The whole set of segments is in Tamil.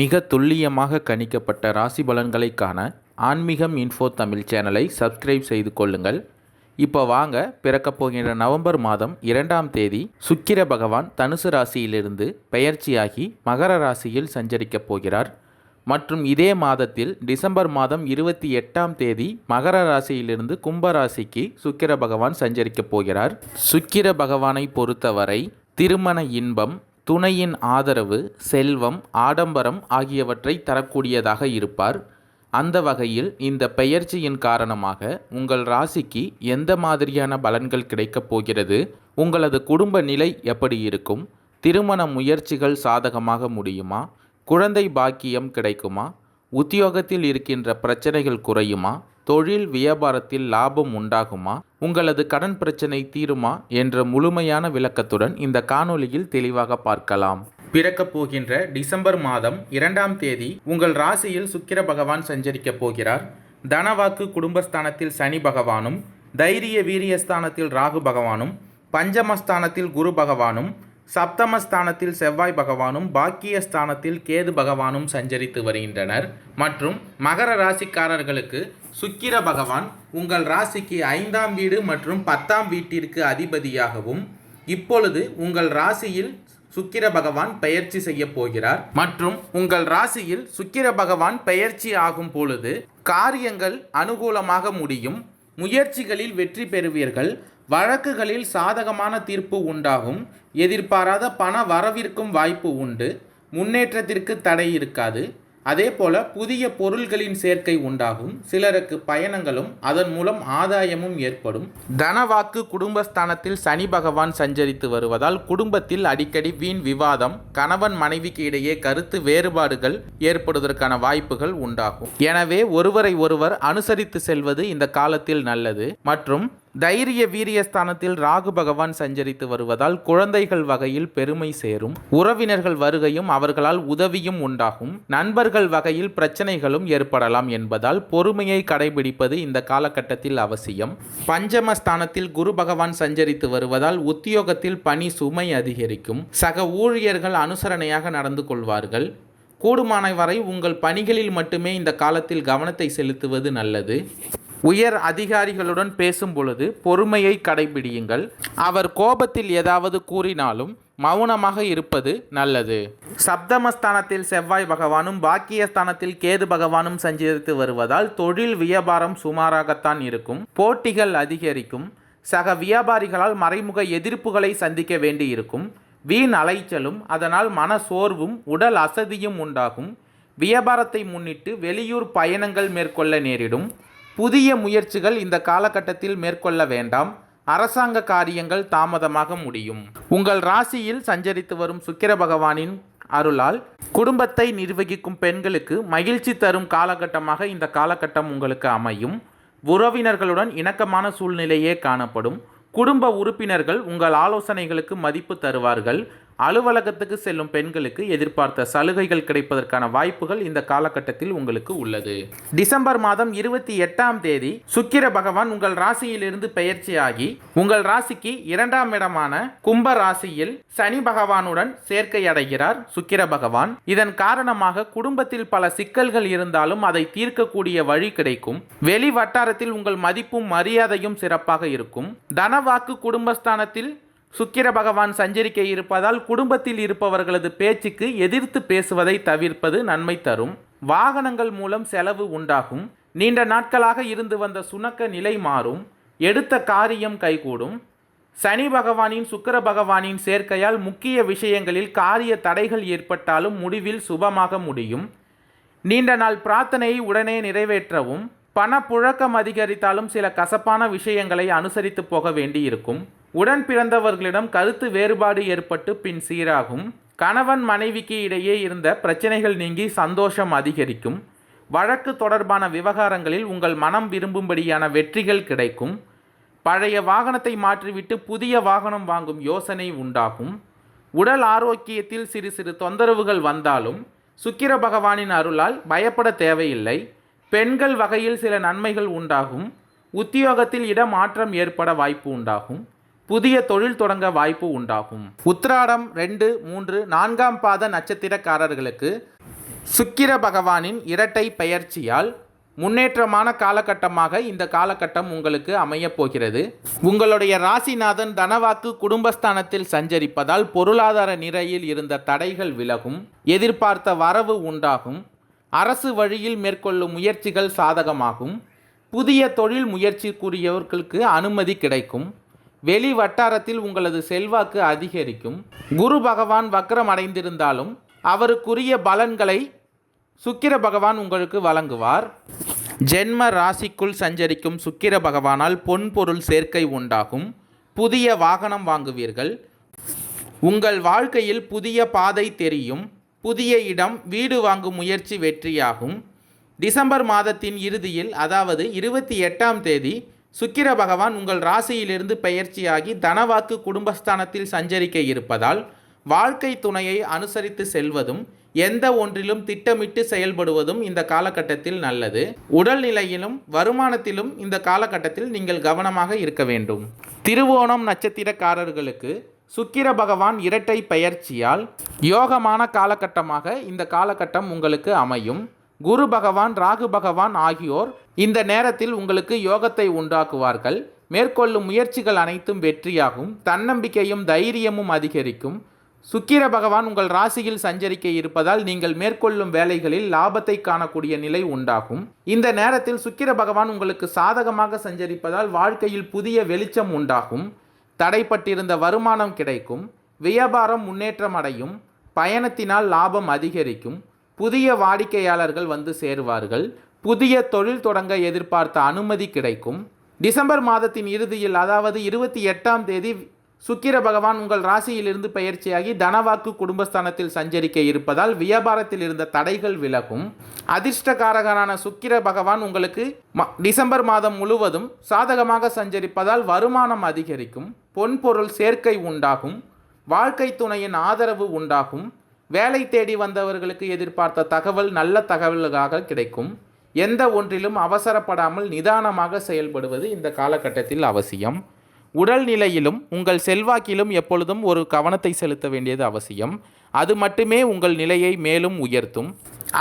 மிக துல்லியமாக கணிக்கப்பட்ட ராசி பலன்களை காண ஆன்மீகம் இன்ஃபோ தமிழ் சேனலை சப்ஸ்கிரைப் செய்து கொள்ளுங்கள். இப்போ வாங்க பிறக்கப் போகின்ற நவம்பர் மாதம் இரண்டாம் தேதி சுக்கிர பகவான் தனுசு ராசியிலிருந்து பெயர்ச்சியாகி மகர ராசியில் சஞ்சரிக்கப் போகிறார். மற்றும் இதே மாதத்தில் டிசம்பர் மாதம் இருபத்தி எட்டாம் தேதி மகர ராசியிலிருந்து கும்ப ராசிக்கு சுக்கிர பகவான் சஞ்சரிக்கப் போகிறார். சுக்கிர பகவானை பொறுத்தவரை திருமண இன்பம் துணையின் ஆதரவு செல்வம் ஆடம்பரம் ஆகியவற்றை தரக்கூடியதாக இருப்பார். அந்த வகையில் இந்த பெயர்ச்சியின் காரணமாக உங்கள் ராசிக்கு எந்த மாதிரியான பலன்கள் கிடைக்கப் போகிறது உங்களது குடும்ப நிலை எப்படி இருக்கும் திருமண முயற்சிகள் சாதகமாக முடியுமா குழந்தை பாக்கியம் கிடைக்குமா உத்தியோகத்தில் இருக்கின்ற பிரச்சனைகள் குறையுமா தொழில் வியாபாரத்தில் லாபம் உண்டாகுமா உங்களது கடன் பிரச்சனை தீருமா என்ற முழுமையான விளக்கத்துடன் இந்த காணொளியில் தெளிவாக பார்க்கலாம். பிறக்கப் போகின்ற டிசம்பர் மாதம் இரண்டாம் தேதி உங்கள் ராசியில் சுக்கிர பகவான் சஞ்சரிக்கப் போகிறார். தனவாக்கு குடும்பஸ்தானத்தில் சனி பகவானும் தைரிய வீரியஸ்தானத்தில் ராகு பகவானும் பஞ்சமஸ்தானத்தில் குரு பகவானும் சப்தமஸ்தானத்தில் செவ்வாய் பகவானும் பாக்கியஸ்தானத்தில் கேது பகவானும் சஞ்சரித்து வருகின்றனர். மற்றும் மகர ராசிக்காரர்களுக்கு சுக்கிர பகவான் உங்கள் ராசிக்கு ஐந்தாம் வீடு மற்றும் பத்தாம் வீட்டிற்கு அதிபதியாகவும் இப்பொழுது உங்கள் ராசியில் சுக்கிர பகவான் பெயர்ச்சி செய்ய போகிறார். மற்றும் உங்கள் ராசியில் சுக்கிர பகவான் பெயர்ச்சி ஆகும் பொழுது காரியங்கள் அனுகூலமாக முடியும். முயற்சிகளில் வெற்றி பெறுவீர்கள். வழக்குகளில் சாதகமான தீர்ப்பு உண்டாகும். எதிர்பாராத பண வரவிற்கும் வாய்ப்பு உண்டு. முன்னேற்றத்திற்கு தடை இருக்காது. அதே போல புதிய பொருள்களின் சேர்க்கை உண்டாகும். சிலருக்கு பயணங்களும் அதன் மூலம் ஆதாயமும் ஏற்படும். தனவாக்கு குடும்பஸ்தானத்தில் சனி பகவான் சஞ்சரித்து வருவதால் குடும்பத்தில் அடிக்கடி வீண் விவாதம் கணவன் மனைவிக்கு இடையே கருத்து வேறுபாடுகள் ஏற்படுவதற்கான வாய்ப்புகள் உண்டாகும். எனவே ஒருவரை ஒருவர் அனுசரித்து செல்வது இந்த காலத்தில் நல்லது. மற்றும் தைரிய வீரியஸ்தானத்தில் ராகு பகவான் சஞ்சரித்து வருவதால் குழந்தைகள் வகையில் பெருமை சேரும். உறவினர்கள் வருகையும் அவர்களால் உதவியும் உண்டாகும். நண்பர்கள் வகையில் பிரச்சனைகளும் ஏற்படலாம் என்பதால் பொறுமையை கடைபிடிப்பது இந்த காலகட்டத்தில் அவசியம். பஞ்சமஸ்தானத்தில் குரு பகவான் சஞ்சரித்து வருவதால் உத்தியோகத்தில் பணி சுமை அதிகரிக்கும். சக ஊழியர்கள் அனுசரணையாக நடந்து கொள்வார்கள். கூடுமான வரை உங்கள் பணிகளில் மட்டுமே இந்த காலத்தில் கவனத்தை செலுத்துவது நல்லது. உயர் அதிகாரிகளுடன் பேசும் பொழுது பொறுமையை கடைபிடியுங்கள். அவர் கோபத்தில் ஏதாவது கூறினாலும் மௌனமாக இருப்பது நல்லது. சப்தமஸ்தானத்தில் செவ்வாய் பகவானும் பாக்கியஸ்தானத்தில் கேது பகவானும் சஞ்சரித்து வருவதால் தொழில் வியாபாரம் சுமாராகத்தான் இருக்கும். போட்டிகள் அதிகரிக்கும். சக வியாபாரிகளால் மறைமுக எதிர்ப்புகளை சந்திக்க வேண்டியிருக்கும். வீண் அலைச்சலும் அதனால் மன சோர்வும் உடல் அசதியும் உண்டாகும். வியாபாரத்தை முன்னிட்டு வெளியூர் பயணங்கள் மேற்கொள்ள நேரிடும். புதிய முயற்சிகள் இந்த காலகட்டத்தில் மேற்கொள்ள வேண்டாம். அரசாங்க காரியங்கள் தாமதமாக முடியும். உங்கள் ராசியில் சஞ்சரித்து வரும் சுக்கிர பகவானின் அருளால் குடும்பத்தை நிர்வகிக்கும் பெண்களுக்கு மகிழ்ச்சி தரும் காலகட்டமாக இந்த காலகட்டம் உங்களுக்கு அமையும். உறவினர்களுடன் இணக்கமான சூழ்நிலையே காணப்படும். குடும்ப உறுப்பினர்கள் உங்கள் ஆலோசனைகளுக்கு மதிப்பு தருவார்கள். அலுவலகத்துக்கு செல்லும் பெண்களுக்கு எதிர்பார்த்த சலுகைகள் கிடைப்பதற்கான வாய்ப்புகள் இந்த காலகட்டத்தில் உங்களுக்கு உள்ளது. டிசம்பர் மாதம் இருபத்தி எட்டாம் தேதி சுக்கிர பகவான் உங்கள் ராசியிலிருந்து பெயர்ச்சியாகி உங்கள் ராசிக்கு இரண்டாம் இடமான கும்ப ராசியில் சனி பகவானுடன் சேர்க்கை அடைகிறார் சுக்கிர பகவான். இதன் காரணமாக குடும்பத்தில் பல சிக்கல்கள் இருந்தாலும் அதை தீர்க்கக்கூடிய வழி கிடைக்கும். வெளி வட்டாரத்தில் உங்கள் மதிப்பும் மரியாதையும் சிறப்பாக இருக்கும். தனவாக்கு குடும்பஸ்தானத்தில் சுக்கிர பகவான் சஞ்சரிக்க இருப்பதால் குடும்பத்தில் இருப்பவர்களது பேச்சுக்கு எதிர்த்து பேசுவதை தவிர்ப்பது நன்மை தரும். வாகனங்கள் மூலம் செலவு உண்டாகும். நீண்ட நாட்களாக இருந்து வந்த சுணக்க நிலை மாறும். எடுத்த காரியம் கைகூடும். சனி பகவானின் சுக்கர பகவானின் சேர்க்கையால் முக்கிய விஷயங்களில் காரிய தடைகள் ஏற்பட்டாலும் முடிவில் சுபமாக முடியும். நீண்ட நாள் பிரார்த்தனையை உடனே நிறைவேற்றவும். பணப்புழக்கம் அதிகரித்தாலும் சில கசப்பான விஷயங்களை அனுசரித்து போக வேண்டியிருக்கும். உடன் பிறந்தவர்களிடம் கருத்து வேறுபாடு ஏற்பட்டு பின் சீராகும். கணவன் மனைவிக்கு இடையே இருந்த பிரச்சனைகள் நீங்கி சந்தோஷம் அதிகரிக்கும். வழக்கு தொடர்பான விவகாரங்களில் உங்கள் மனம் விரும்பும்படியான வெற்றிகள் கிடைக்கும். பழைய வாகனத்தை மாற்றிவிட்டு புதிய வாகனம் வாங்கும் யோசனை உண்டாகும். உடல் ஆரோக்கியத்தில் சிறு சிறு தொந்தரவுகள் வந்தாலும் சுக்கிர பகவானின் அருளால் பயப்பட தேவையில்லை. பெண்கள் வகையில் சில நன்மைகள் உண்டாகும். உத்தியோகத்தில் இடமாற்றம் ஏற்பட வாய்ப்பு உண்டாகும். புதிய தொழில் தொடங்க வாய்ப்பு உண்டாகும். உத்திராடம் ரெண்டு மூன்று நான்காம் பாத நட்சத்திரக்காரர்களுக்கு சுக்கிர பகவானின் இரட்டை பெயர்ச்சியால் முன்னேற்றமான காலகட்டமாக இந்த காலகட்டம் உங்களுக்கு அமையப் போகிறது. உங்களுடைய ராசிநாதன் தனவாக்கு குடும்பஸ்தானத்தில் சஞ்சரிப்பதால் பொருளாதார நிலையில் இருந்த தடைகள் விலகும் எதிர்பார்த்த வரவு உண்டாகும் அரசு வழியில் மேற்கொள்ளும் முயற்சிகள் சாதகமாகும் புதிய தொழில் முயற்சிக்குரியவர்களுக்கு அனுமதி கிடைக்கும். வெளி வட்டாரத்தில் உங்களது செல்வாக்கு அதிகரிக்கும். குரு பகவான் வக்கரம் அடைந்திருந்தாலும் அவருக்குரிய பலன்களை சுக்கிர பகவான் உங்களுக்கு வழங்குவார். ஜென்ம ராசிக்குள் சஞ்சரிக்கும் சுக்கிர பகவானால் பொன் பொருள் சேர்க்கை உண்டாகும். புதிய வாகனம் வாங்குவீர்கள். உங்கள் வாழ்க்கையில் புதிய பாதை தெரியும். புதிய இடம் வீடு வாங்கும் முயற்சி வெற்றியாகும். டிசம்பர் மாதத்தின் இறுதியில் அதாவது இருபத்தி எட்டாம் தேதி சுக்கிர பகவான் உங்கள் ராசியிலிருந்து பெயர்ச்சியாகி தனவாக்கு குடும்பஸ்தானத்தில் சஞ்சரிக்க இருப்பதால் வாழ்க்கை துணையை அனுசரித்து செல்வதும் எந்த ஒன்றிலும் திட்டமிட்டு செயல்படுவதும் இந்த காலகட்டத்தில் நல்லது. உடல்நிலையிலும் வருமானத்திலும் இந்த காலகட்டத்தில் நீங்கள் கவனமாக இருக்க வேண்டும். திருவோணம் நட்சத்திரக்காரர்களுக்கு சுக்கிர பகவான் இரட்டை பெயர்ச்சியால் யோகமான காலகட்டமாக இந்த காலகட்டம் உங்களுக்கு அமையும். குரு பகவான் ராகு பகவான் ஆகியோர் இந்த நேரத்தில் உங்களுக்கு யோகத்தை உண்டாக்குவார்கள். மேற்கொள்ளும் முயற்சிகள் அனைத்தும் வெற்றியாகும். தன்னம்பிக்கையும் தைரியமும் அதிகரிக்கும். சுக்கிர பகவான் உங்கள் ராசியில் சஞ்சரிக்க இருப்பதால் நீங்கள் மேற்கொள்ளும் வேலைகளில் லாபத்தை காணக்கூடிய நிலை உண்டாகும். இந்த நேரத்தில் சுக்கிர பகவான் உங்களுக்கு சாதகமாக சஞ்சரிப்பதால் வாழ்க்கையில் புதிய வெளிச்சம் உண்டாகும். தடைப்பட்டிருந்த வருமானம் கிடைக்கும். வியாபாரம் முன்னேற்றம் அடையும். பயணத்தினால் லாபம் அதிகரிக்கும். புதிய வாடிக்கையாளர்கள் வந்து சேருவார்கள். புதிய தொழில் தொடங்க எதிர்பார்த்த அனுமதி கிடைக்கும். டிசம்பர் மாதத்தின் இறுதியில் அதாவது இருபத்தி எட்டாம் தேதி சுக்கிர பகவான் உங்கள் ராசியிலிருந்து பயிற்சியாகி தனவாக்கு குடும்பஸ்தானத்தில் சஞ்சரிக்க இருப்பதால் வியாபாரத்தில் இருந்த தடைகள் விலகும். அதிர்ஷ்டகாரகரான சுக்கிர பகவான் உங்களுக்கு ம- டிசம்பர் மாதம் முழுவதும் சாதகமாக சஞ்சரிப்பதால் வருமானம் அதிகரிக்கும். பொன்பொருள் சேர்க்கை உண்டாகும். வாழ்க்கை துணையின் ஆதரவு உண்டாகும். வேலை தேடி வந்தவர்களுக்கு எதிர்பார்த்த தகவல் நல்ல தகவல்களாக கிடைக்கும். எந்த ஒன்றிலும் அவசரப்படாமல் நிதானமாக செயல்படுவது இந்த காலகட்டத்தில் அவசியம். உடல்நிலையிலும் உங்கள் செல்வாக்கிலும் எப்பொழுதும் ஒரு கவனத்தை செலுத்த வேண்டியது அவசியம். அது மட்டுமே உங்கள் நிலையை மேலும் உயர்த்தும்.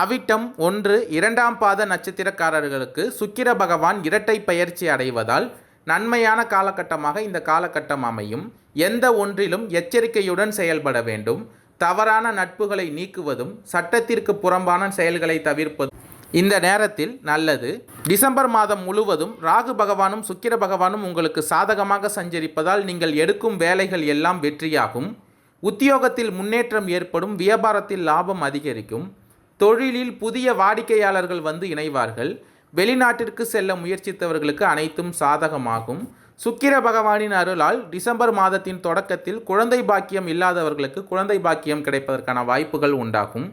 அவிட்டம் ஒன்று இரண்டாம் பாத நட்சத்திரக்காரர்களுக்கு சுக்கிர பகவான் இரட்டை பயிற்சி அடைவதால் நன்மையான காலகட்டமாக இந்த காலகட்டம் அமையும். எந்த ஒன்றிலும் எச்சரிக்கையுடன் செயல்பட வேண்டும். தவறான நட்புகளை நீக்குவதும் சட்டத்திற்கு புறம்பான செயல்களை தவிர்ப்பதும் இந்த நேரத்தில் நல்லது. டிசம்பர் மாதம் முழுவதும் ராகு பகவானும் சுக்கிர பகவானும் உங்களுக்கு சாதகமாக சஞ்சரிப்பதால் நீங்கள் எடுக்கும் வேலைகள் எல்லாம் வெற்றியாகும். உத்தியோகத்தில் முன்னேற்றம் ஏற்படும் வியாபாரத்தில் லாபம் அதிகரிக்கும். தொழிலில் புதிய வாடிக்கையாளர்கள் வந்து இணைவார்கள். வெளிநாட்டிற்கு செல்ல முயற்சித்தவர்களுக்கு அனைத்தும் சாதகமாகும். சுக்கிர பகவானின் அருளால் டிசம்பர் மாதத்தின் தொடக்கத்தில் குழந்தை பாக்கியம் இல்லாதவர்களுக்கு குழந்தை பாக்கியம் கிடைப்பதற்கான வாய்ப்புகள் உண்டாகும்.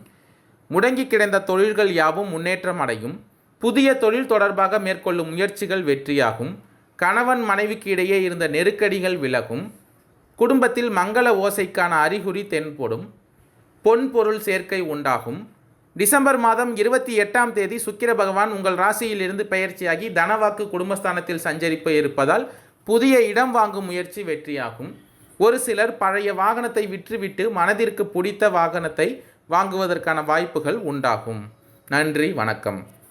முடங்கி கிடந்த தொழில்கள் யாவும் முன்னேற்றம் அடையும். புதிய தொழில் தொடர்பாக மேற்கொள்ளும் முயற்சிகள் வெற்றியாகும். கணவன் மனைவிக்கு இடையே இருந்த நெருக்கடிகள் விலகும். குடும்பத்தில் மங்கள ஓசைக்கான அறிகுறி தென்படும். பொன் பொருள் சேர்க்கை உண்டாகும். டிசம்பர் மாதம் இருபத்தி எட்டாம் தேதி சுக்கிர பகவான் உங்கள் ராசியிலிருந்து பெயர்ச்சியாகி தனவாக்கு குடும்பஸ்தானத்தில் சஞ்சரிப்பு இருப்பதால் புதிய இடம் வாங்கும் முயற்சி வெற்றியாகும். ஒரு சிலர் பழைய வாகனத்தை விற்றுவிட்டு மனதிற்கு பிடித்த வாகனத்தை வாங்குவதற்கான வாய்ப்புகள் உண்டாகும். நன்றி வணக்கம்.